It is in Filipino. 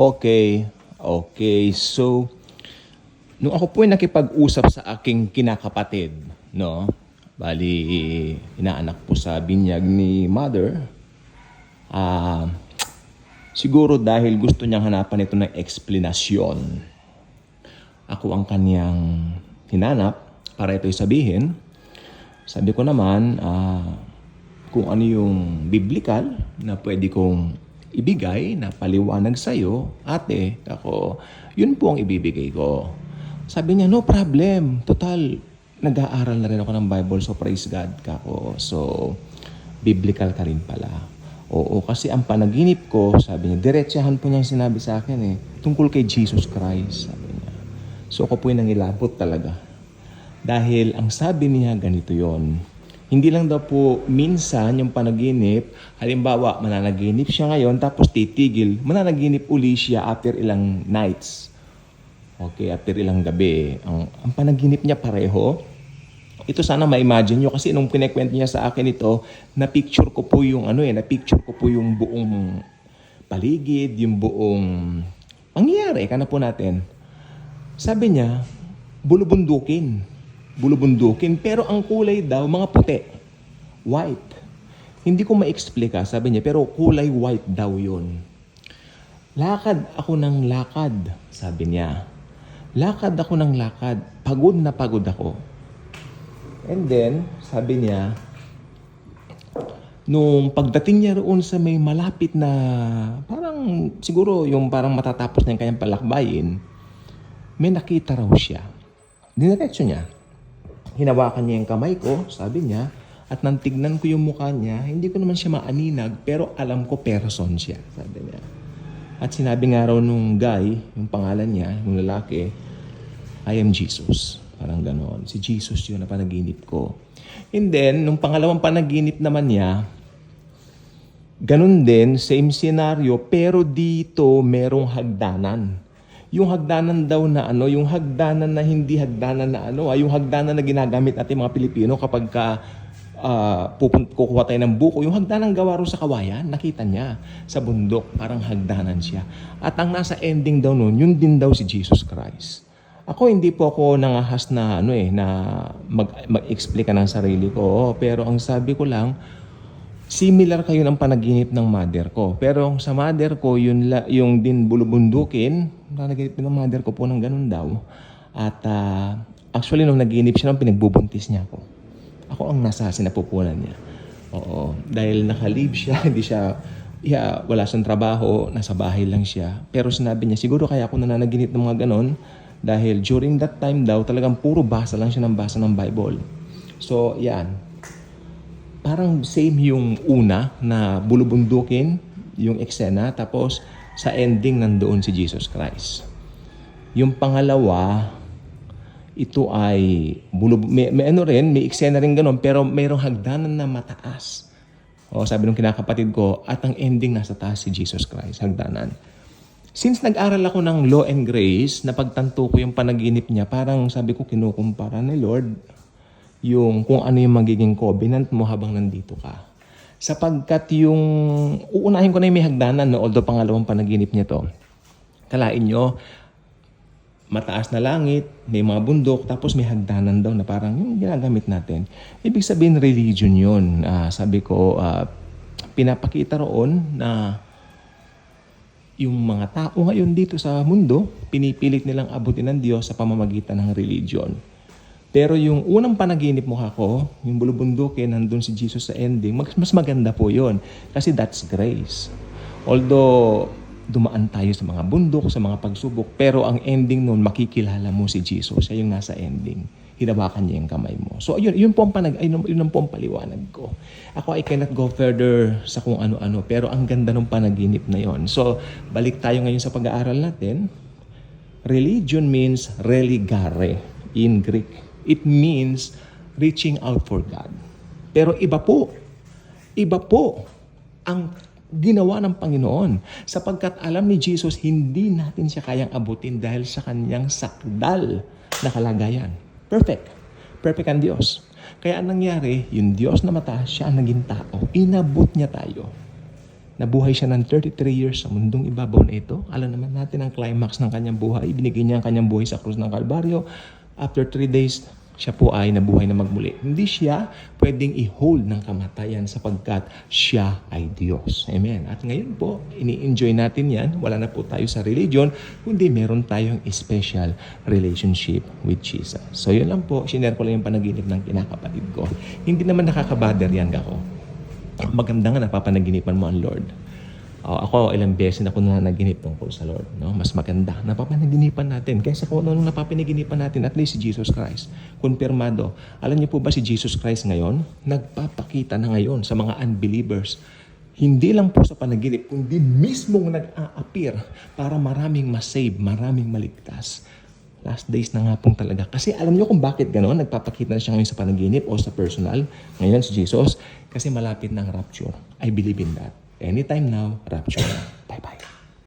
Okay, okay. So, nung ako po ay nakipag-usap sa aking kinakapatid, no? Bali, inaanak po sa binyag ni mother. Ah, siguro dahil gusto niyang hanapan ito ng eksplanasyon. Ako ang kaniyang hinanap para ito'y sabihin. Sabi ko naman, ah, kung ano yung biblical na pwede kong ibigay na paliwanag sa'yo, ate, ako, yun po ang ibibigay ko. Sabi niya, no problem. Total, nag-aaral na rin ako ng Bible, so praise God ka ko. So, biblical ka rin pala. Oo, kasi ang panaginip ko, sabi niya, diretsahan po niyang sinabi sa akin eh, tungkol kay Jesus Christ, sabi niya. So ako po yung nangilabot talaga. Dahil ang sabi niya, ganito yon. Hindi lang daw po minsan yung panaginip, halimbawa mananaginip siya ngayon tapos titigil, mananaginip uli siya after ilang nights. Okay, after ilang gabi. Ang, ang panaginip niya pareho. Ito sana ma-imagine nyo kasi nung pinakwento niya sa akin ito, na-picture ko po yung ano eh, na-picture ko po yung buong paligid, yung buong pangyayari. Kana po natin. Sabi niya, bulubundukin. Bulubundukin. Pero ang kulay daw, mga puti. White. Hindi ko ma-explica, sabi niya, pero kulay white daw yon. Lakad ako ng lakad, sabi niya. Lakad ako ng lakad. Pagod na pagod ako. And then, sabi niya, nung pagdating niya roon sa may malapit na, parang siguro yung parang matatapos na yung kanyang palakbayin, may nakita raw siya. Diniretso niya. Hinawakan niya yung kamay ko, sabi niya, at nang tignan ko yung mukha niya, hindi ko naman siya maaninag, pero alam ko person siya, sabi niya. At sinabi nga raw nung guy, yung pangalan niya, yung lalaki, I am Jesus. Parang ganon. Si Jesus yun na panaginip ko. And then, nung pangalawang panaginip naman niya, ganun din, same scenario, pero dito merong hagdanan. Yung hagdanan daw na ano, yung hagdanan na hindi hagdanan na ano, ah, yung hagdanan na ginagamit natin mga Pilipino kapag ka uh, pupun- kukuha tayo ng buko, yung hagdanan gawa ro sa kawayan, nakita niya sa bundok, parang hagdanan siya. At ang nasa ending daw nun, yun din daw si Jesus Christ. Ako hindi po ako nangahas na ano eh na mag mag-explain ng sarili ko, pero ang sabi ko lang similar kayo ng panaginip ng mother ko. Pero sa mother ko, yun la, yung din bulubundukin, panaginip ng mother ko po ng ganun daw. At ah, actually nung naginip siya, nung pinagbubuntis niya ako. Ako ang nasa sinapupunan niya. Oo. Dahil naka-leave siya, hindi siya, yeah, wala siyang trabaho, nasa bahay lang siya. Pero sinabi niya, siguro kaya ako nananaginip ng mga ganon, dahil during that time daw, talagang puro basa lang siya ng basa ng Bible. So, yan. Parang same yung una na bulubundukin yung eksena, tapos sa ending nandoon si Jesus Christ. Yung pangalawa, ito ay bulub may, may ano rin, may eksena rin ganun, pero mayroong hagdanan na mataas. O sabi ng kinakapatid ko, at ang ending nasa taas si Jesus Christ, hagdanan. Since nag-aral ako ng Law and Grace, napagtanto ko yung panaginip niya, parang sabi ko kinukumpara ni Lord yung kung ano yung magiging covenant mo habang nandito ka. Sapagkat yung, uunahin ko na yung may hagdanan, no? although pangalawang panaginip niya to. Kalain nyo, mataas na langit, may mga bundok, tapos may hagdanan daw na parang yung ginagamit natin. Ibig sabihin religion yun. Ah, sabi ko, ah, pinapakita roon na yung mga tao ngayon dito sa mundo, pinipilit nilang abutin ng Diyos sa pamamagitan ng religion. Pero yung unang panaginip mo ako, yung bulubundukin, nandun si Jesus sa ending, mas, mas maganda po yon Kasi that's grace. Although, dumaan tayo sa mga bundok, sa mga pagsubok, pero ang ending nun, makikilala mo si Jesus. Siya yung nasa ending. Hinawakan niya yung kamay mo. So, yun, yun po ang, panag, yun, yun po ang paliwanag ko. Ako, I cannot go further sa kung ano-ano, pero ang ganda ng panaginip na yon. So, balik tayo ngayon sa pag-aaral natin. Religion means religare in Greek. It means reaching out for God. Pero iba po, iba po ang ginawa ng Panginoon. Sapagkat alam ni Jesus, hindi natin siya kayang abutin dahil sa kanyang sakdal na kalagayan. Perfect. Perfect ang Diyos. Kaya ang nangyari, yung Diyos na mataas, siya ang naging tao. Inabot niya tayo. Nabuhay siya ng 33 years sa mundong ibabaw na ito. Alam naman natin ang climax ng kanyang buhay. Binigay niya ang kanyang buhay sa krus ng Kalbaryo. After 3 days, siya po ay nabuhay na magmuli. Hindi siya pwedeng i-hold ng kamatayan sapagkat siya ay Diyos. Amen. At ngayon po, ini-enjoy natin yan. Wala na po tayo sa religion, kundi meron tayong special relationship with Jesus. So yun lang po, sinare ko lang yung panaginip ng kinakapatid ko. Hindi naman nakakabader yan ako. Maganda nga napapanaginipan mo ang Lord. Oh, ako, ilang beses na ako na naginip tungkol sa Lord. No? Mas maganda. Napapanaginipan natin. Kaysa kung ano napapanaginipan natin, at least si Jesus Christ. Konfirmado. Alam niyo po ba si Jesus Christ ngayon? Nagpapakita na ngayon sa mga unbelievers. Hindi lang po sa panaginip, kundi mismong nag-a-appear para maraming masave, maraming maligtas. Last days na nga pong talaga. Kasi alam niyo kung bakit gano'n? Nagpapakita na siya ngayon sa panaginip o sa personal. Ngayon si Jesus. Kasi malapit ng rapture. I believe in that. anytime now, Rapture. bye bye.